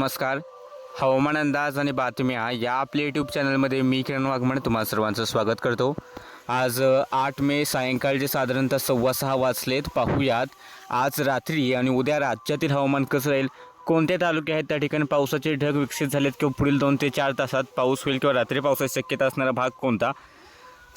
नमस्कार. हवामान अंदाज आणि बातम्या या आपल्या यूट्यूब चॅनलमध्ये मी किरण वाघमण तुम्हा सर्वांचं स्वागत करतो. आज आठ मे सायंकाळचे साधारणतः सव्वा सहा वाजलेत. पाहूयात आज रात्री आणि उद्या राज्यातील हवामान कसं राहील? कोणते तालुके आहेत त्या ठिकाणी पावसाचे ढग विकसित झालेत किंवा पुढील दोन ते चार तासात पाऊस होईल किंवा रात्री पावसाची शक्यता असणारा भाग कोणता?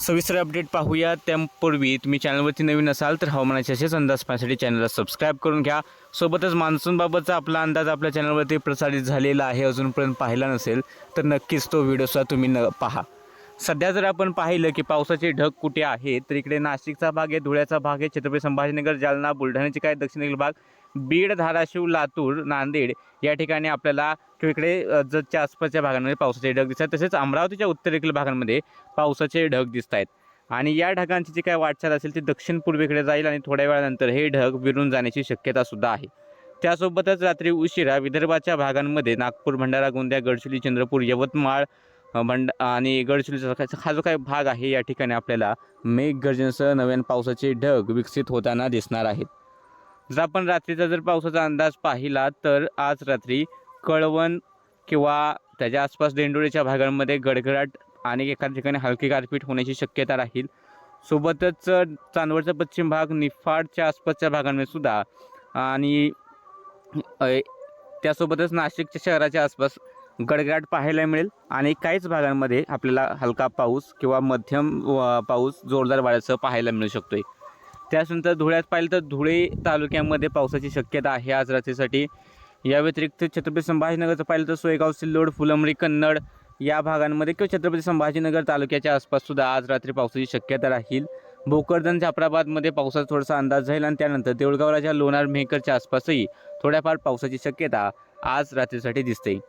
सविस्तर अपडेट पाहूया. त्यापूर्वी तुम्ही चॅनलवरती नवीन असाल तर हवामानाचे असेच अंदाज पाहण्यासाठी चॅनलला सबस्क्राईब करून घ्या. सोबतच मान्सूनबाबतचा आपला अंदाज आपल्या चॅनलवरती प्रसारित झालेला आहे. अजूनपर्यंत पाहिला नसेल तर नक्कीच तो व्हिडिओचा तुम्ही न पहा. सध्या जर आपण पाहिलं की पावसाचे ढग कुठे आहेत तर इकडे नाशिकचा भाग आहे धुळ्याचा भाग आहे छत्रपती संभाजीनगर जालना बुलढाण्याचे काय दक्षिणेकडील भाग बीड धाराशिव लातूर नांदेड या ठिकाणी आपल्याला इकडे अ, आसपासच्या भागांमध्ये पावसाचे ढग दिसतात. तसेच अमरावतीच्या उत्तरेकडील भागांमध्ये पावसाचे ढग दिसत आहेत आणि या ढगांची जी काय वाटचाल असेल ती दक्षिण पूर्वेकडे जाईल आणि थोड्या वेळानंतर हे ढग विरून जाण्याची शक्यता सुद्धा आहे. त्यासोबतच रात्री उशिरा विदर्भाच्या भागांमध्ये नागपूर भंडारा गोंदिया गडचिरोली चंद्रपूर यवतमाळ भंड आणि गडचिरोलीचा हा जो काही भाग आहे या ठिकाणी आपल्याला मेघगर्जनेसह नव्यान पावसाचे ढग विकसित होताना दिसणार आहेत. जर आपण रात्रीचा जर पावसाचा अंदाज पाहिला तर आज रात्री कळवण किंवा त्याच्या आसपास देंडोळीच्या भागांमध्ये गडगडाट आणि एखाद्या ठिकाणी हलकी गारपीट होण्याची शक्यता राहील. सोबतच चांदवडचा पश्चिम भाग निफाडच्या आसपासच्या भागांमध्ये सुद्धा आणि त्यासोबतच नाशिकच्या शहराच्या आसपास गडगडाट पाहायला मिळेल आणि काहीच भागांमध्ये आपल्याला हलका पाऊस किंवा मध्यम व पाऊस जोरदार वाऱ्यासह पाहायला मिळू शकतो आहे त्यानंतर धुळ्यात पाहिलं तर धुळे तालुक्यामध्ये पावसाची शक्यता आहे आज रात्रीसाठी. या व्यतिरिक्त छत्रपती संभाजीनगरचं पाहिलं तर सोयगाव सिल्लोड फुलंबरी कन्नड या भागांमध्ये किंवा छत्रपती संभाजीनगर तालुक्याच्या आसपास सुद्धा आज रात्री पावसाची शक्यता राहील. भोकरदन जाफराबादमध्ये पावसाचा थोडासा अंदाज जाईल आणि त्यानंतर देऊळगाव राजा लोणार मेहकरच्या आसपासही थोड्याफार पावसाची शक्यता आज रात्रीसाठी दिसते.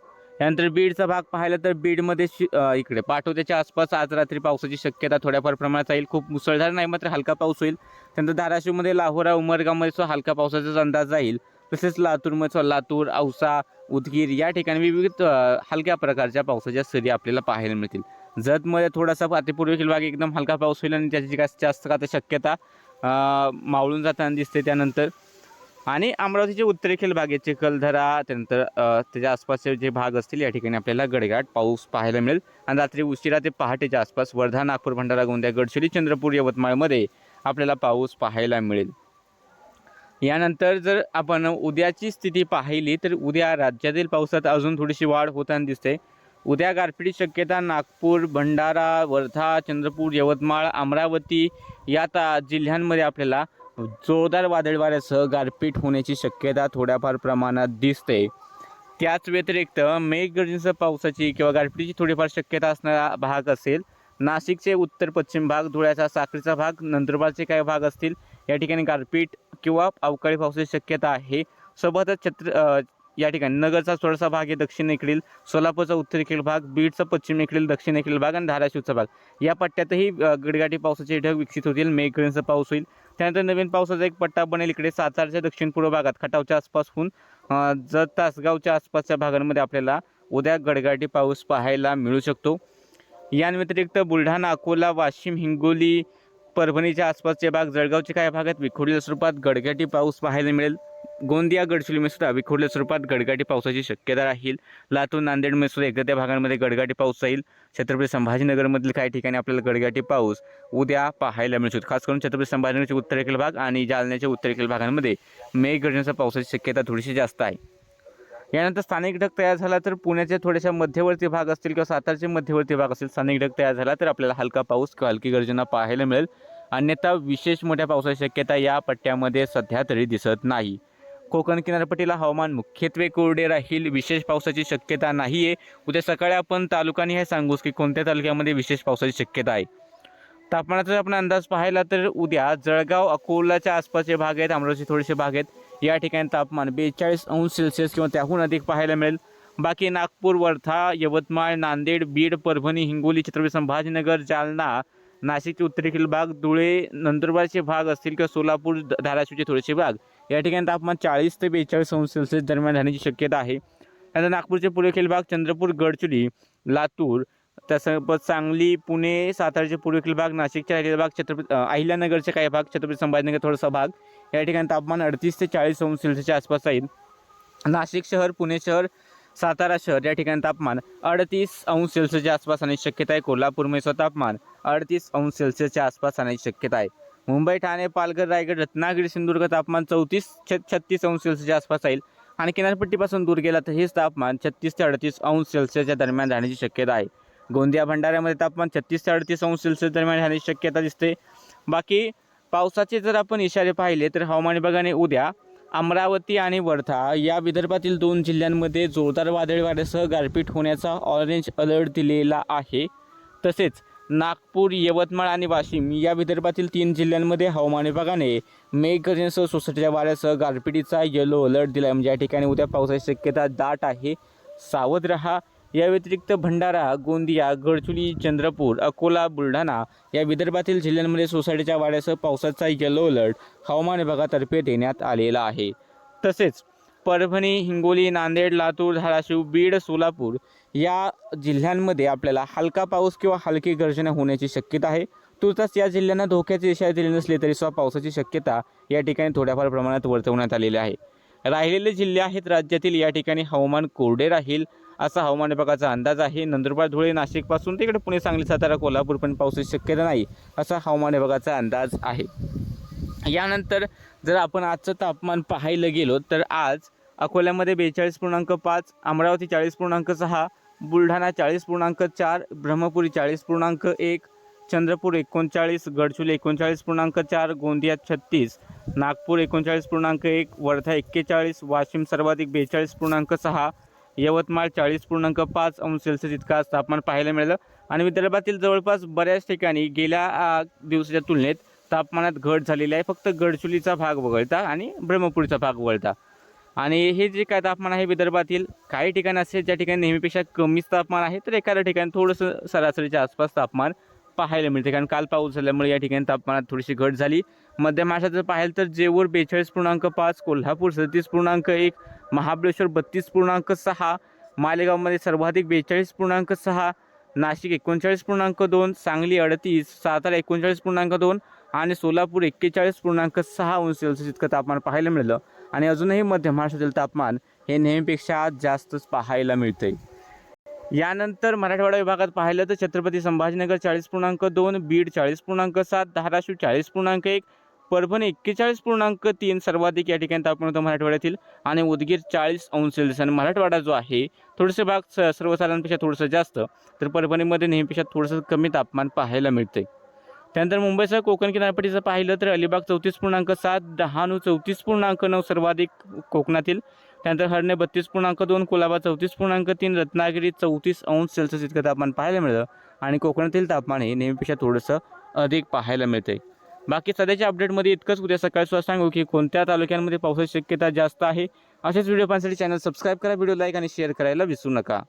त्यानंतर बीडचा भाग पाहिला तर बीडमध्ये शि इकडे पाटोद्याच्या आसपास आज रात्री पावसाची शक्यता थोड्याफार प्रमाणात राहील. खूप मुसळधार नाही मात्र हलका पाऊस होईल. त्यानंतर धाराशिवमध्ये लाहोरा उमरगामध्ये सुद्धा हलका पावसाचाच अंदाज राहील. तसेच लातूरमध्ये लातूर औसा उदगीर या ठिकाणी विविध हलक्या प्रकारच्या पावसाच्या सरी आपल्याला पाहायला मिळतील. जतमध्ये थोडासा अतिपूर्वेकडील भाग एकदम हलका पाऊस होईल आणि त्याची जास्त जास्त का शक्यता मावळून जाताना दिसते त्यानंतर. आणि अमरावतीचे उत्तरेखील भाग आहे त्यानंतर त्याच्या आसपासचे जे भाग असतील या ठिकाणी आपल्याला गडघाट पाऊस पाहायला मिळेल. आणि रात्री उशिरा ते पहाटेच्या आसपास वर्धा नागपूर भंडारा गोंदिया गडचिरोली चंद्रपूर यवतमाळमध्ये आपल्याला पाऊस पाहायला मिळेल. यानंतर जर आपण उद्याची स्थिती पाहिली तर उद्या राज्यातील पावसात अजून थोडीशी वाढ होताना दिसते. उद्या गारपिटीची शक्यता नागपूर भंडारा वर्धा चंद्रपूर यवतमाळ अमरावती या ता जिल्ह्यांमध्ये आपल्याला जोरदार वादळ वाऱ्यासह गारपीट होण्याची शक्यता थोड्याफार प्रमाणात दिसते. त्याच व्यतिरिक्त मेघगर्जनेसह पावसाची किंवा गारपिटीची थोडीफार शक्यता असणारा भाग असेल. नाशिकचे उत्तर पश्चिम भाग धुळ्याचा साखरीचा भाग नंदुरबारचे काही भाग असतील. या ठिकाणी गारपीट किंवा अवकाळी पावसाची शक्यता आहे. सोबतच छत्र या ठिकाणी नगरचा थोडासा भाग आहे दक्षिणेकडील सोलापूरचा उत्तरेकडील भाग बीडचा पश्चिमेकडील दक्षिणेकडील भाग आणि धाराशिवचा भाग. या पट्ट्यातही गडगाटी पावसाचे ढग विकसित होतील. मेघगर्जनेचा पाऊस होईल. त्यानंतर नवीन पावसाचा एक पट्टा बनेल इकडे सातारच्या दक्षिण पूर्व भागात खटावच्या आसपासहून. जर तासगावच्या आसपासच्या भागांमध्ये आपल्याला उद्या गडगाटी पाऊस पाहायला मिळू शकतो. या व्यतिरिक्त बुलढाणा अकोला वाशिम हिंगोली परभणीच्या आसपासचे भाग जळगावचे काही भागात विखुरलेल्या स्वरूपात गडगाटी पाऊस पाहायला मिळेल. गोंदिया गडचिरोलीमध्ये सुद्धा विखुरल्या स्वरूपात गडगाटी पावसाची शक्यता राहील. लातूर नांदेडमध्ये सुद्धा एखाद्या भागांमध्ये गडगाटी पाऊस राहील छत्रपती संभाजीनगरमधील काही ठिकाणी आपल्याला गडगाटी पाऊस उद्या पाहायला मिळू शकतो खास करून छत्रपती संभाजीनगरचे उत्तरेकडील भाग आणि जालन्याच्या उत्तरेकडील भागांमध्ये मेघगर्जनेच्या पावसाची शक्यता थोडीशी जास्त आहे. यानंतर स्थानिक ढग तयार झाला तर पुण्याच्या थोडेशा मध्यवर्ती भाग असतील किंवा सातारचे मध्यवर्ती भाग असतील स्थानिक ढग तयार झाला तर आपल्याला हलका पाऊस किंवा हलकी गर्जना पाहायला मिळेल. अन्यथा विशेष मोठ्या पावसाची शक्यता या पट्ट्यामध्ये सध्या तरी दिसत नाही. कोकण किनारपट्टीला हवामान मुख्यत्वे कोरडे राहील. विशेष पावसाची शक्यता नाही आहे उद्या सकाळी आपण तालुकाने हे सांगूच की कोणत्या तालुक्यामध्ये विशेष पावसाची शक्यता आहे. तापमानाचा जर आपण अंदाज पाहिला तर उद्या जळगाव अकोलाच्या आसपासचे भाग आहेत अमरावती थोडेसे भाग आहेत. या ठिकाणी तापमान बेचाळीस अंश सेल्सिअस किंवा त्याहून अधिक पाहायला मिळेल. बाकी नागपूर वर्धा यवतमाळ नांदेड बीड परभणी हिंगोली छत्रपती संभाजीनगर जालना नाशिकचे उत्तरेकडील भाग धुळे नंदुरबारचे भाग असतील किंवा सोलापूर धाराशिवचे थोडेसे भाग या ठिकाणी तापमान चाळीस ते बेचाळीस अंश सेल्सिअस दरम्यान राहण्याची शक्यता आहे. त्यानंतर नागपूरचे पूर्वेकडील भाग चंद्रपूर गडचिरोली लातूर तसंच सांगली पुणे सातारचे पूर्वेकडील भाग नाशिकच्या राहिलेला भाग छत्रपती अहिल्यानगरचे काही भाग छत्रपती संभाजीनगर थोडासा भाग या ठिकाणी तापमान अडतीस ते चाळीस अंश सेल्सिअसच्या आसपास राहील. नाशिक शहर पुणे शहर सातारा शहर या ठिकाणी तापमान अडतीस अंश सेल्सिअसच्या आसपास राहण्याची शक्यता आहे कोल्हापूरमध्ये तापमान अडतीस अंश सेल्सिअसच्या आसपास राहण्याची शक्यता आहे. मुंबई ठाणे पालघर रायगड रत्नागिरी सिंधुदुर्ग तापमान चौतीस छ छत्तीस अंश सेल्सिअसच्या आसपास राहील. आणि किनारपट्टीपासून दूर गेला तर हेच तापमान छत्तीस ते अडतीस अंश सेल्सिअसच्या दरम्यान राहण्याची शक्यता आहे. गोंदिया भंडाऱ्यामध्ये तापमान छत्तीस ते अडतीस अंश सेल्सिअस दरम्यान राहण्याची शक्यता दिसते. बाकी पावसाचे जर आपण इशारे पाहिले तर हवामान विभागाने उद्या अमरावती आणि वर्धा या विदर्भातील दोन जिल्ह्यांमध्ये जोरदार वादळी वाऱ्यासह गारपीट होण्याचा ऑरेंज अलर्ट दिलेला आहे. तसेच नागपूर यवतमाळ आणि वाशिम या विदर्भातील तीन जिल्ह्यांमध्ये हवामान विभागाने मेघगर्जनेसह सोसायटीच्या वाऱ्यासह गारपिटीचा येलो अलर्ट दिला आहे म्हणजे या ठिकाणी उद्या पावसाची शक्यता दाट आहे. सावध रहा. या व्यतिरिक्त भंडारा गोंदिया गडचुली चंद्रपूर अकोला बुलढाणा या विदर्भातील जिल्ह्यांमध्ये सोसायटीच्या वाड्यासह पावसाचा येलो अलर्ट हवामान विभागातर्फे देण्यात आलेला आहे. तसेच परभणी हिंगोली नांदेड लातूर धाराशिव बीड सोलापूर या जिल्ह्यांमध्ये आपल्याला हलका पाऊस किंवा हलकी गर्जना होण्याची शक्यता आहे. तुर्तास या जिल्ह्यांना धोक्याचे इशारे दिले नसले तरी सुद्धा पावसाची शक्यता या ठिकाणी थोड्याफार प्रमाणात वर्तवण्यात आलेली आहे. राहिलेले जिल्हे आहेत राज्यातील या ठिकाणी हवामान कोरडे राहील. असा हवामान विभागाचा अंदाज आहे. नंदुरबार धुळे नाशिकपासून तिकडे पुणे सांगली सातारा कोल्हापूर पण पावसाची शक्यता नाही असा हवामान विभागाचा अंदाज आहे. यानंतर जर आपण आजचं तापमान पाहायला गेलो तर आज अकोल्यामध्ये बेचाळीस पूर्णांक पाच अमरावती चाळीस पूर्णांक सहा बुलढाणा चाळीस पूर्णांक चार ब्रह्मपुरी चाळीस पूर्णांक एक चंद्रपूर एकोणचाळीस गडचुले एकोणचाळीस पूर्णांक चार गोंदिया छत्तीस नागपूर एकोणचाळीस पूर्णांक एक वर्धा एक्केचाळीस वाशिम सर्वाधिक बेचाळीस पूर्णांक सहा यवतमाळ चाळीस पूर्णांक पाच अंश सेल्सिअस इतका तापमान पाहायला मिळालं. आणि विदर्भातील जवळपास बऱ्याच ठिकाणी गेल्या दिवसाच्या तुलनेत तापमानात घट झालेली आहे. फक्त गडचुलीचा भाग वगळता आणि ब्रह्मपुरीचा भाग वगळता. आणि हे जे काय तापमान आहे विदर्भातील काही ठिकाणी असे ज्या ठिकाणी नेहमीपेक्षा कमीच तापमान आहे तर एखाद्या ठिकाणी थोडंसं सरासरीच्या आसपास तापमान पाहायला मिळते. कारण काल पाऊस झाल्यामुळे या ठिकाणी तापमानात थोडीशी घट झाली. मध्य महाराष्ट्रात जर पाहिलं तर जेऊर बेचाळीस पूर्णांक पाच कोल्हापूर सदतीस पूर्णांक एक महाबळेश्वर बत्तीस पूर्णांक सहा मालेगावमध्ये सर्वाधिक बेचाळीस पूर्णांक सहा नाशिक एकोणचाळीस पूर्णांक दोन सांगली अडतीस सातारा एकोणचाळीस पूर्णांक दोन आणि सोलापूर एक्केचाळीस पूर्णांक सहा अंश सेल्सिअस इतकं तापमान पाहायला मिळालं. आणि अजूनही मध्य महाराष्ट्रातील तापमान हे नेहमीपेक्षा जास्तच पाहायला मिळतंय. यानंतर मराठवाडा विभागात पाहिलं तर छत्रपती संभाजीनगर चाळीस पूर्णांक दोन बीड चाळीस पूर्णांक सात धाराशिव चाळीस पूर्णांक एक परभणी एक्केचाळीस पूर्णांक तीन सर्वाधिक या ठिकाणी तापमान होतं मराठवाड्यातील. आणि उदगीर चाळीस अंश सेल्सिअस. आणि मराठवाडा जो आहे थोडेसे भाग स सर्वसाधारणपेक्षा थोडंसं जास्त तर परभणीमध्ये नेहमीपेक्षा थोडंसं कमी तापमान पाहायला मिळते त्यानंतर मुंबईसह कोकण किनारपट्टीचं पाहिलं तर अलिबाग चौतीस पूर्णांक सात डहाणू चौतीस पूर्णांक नऊ सर्वाधिक कोकणातील. त्यानंतर हरणे बत्तीस पूर्णांक दोन कुलाबा चौतीस पूर्णांक तीन रत्नागिरी चौतीस अंश सेल्सिअस इतकं तापमान पाहायला मिळतं. आणि कोकणातील तापमान हे नेहमीपेक्षा थोडंसं अधिक पाहायला मिळते बाकी सध्याच्या अपडेटमध्ये इतकंच. उद्या सकाळी सुद्धा सांगू की कोणत्या तालुक्यांमध्ये पावसाची शक्यता जास्त आहे. असेच व्हिडिओ पाहण्यासाठी चॅनल सबस्क्राईब करा व्हिडिओ लाईक आणि शेअर करायला विसरू नका.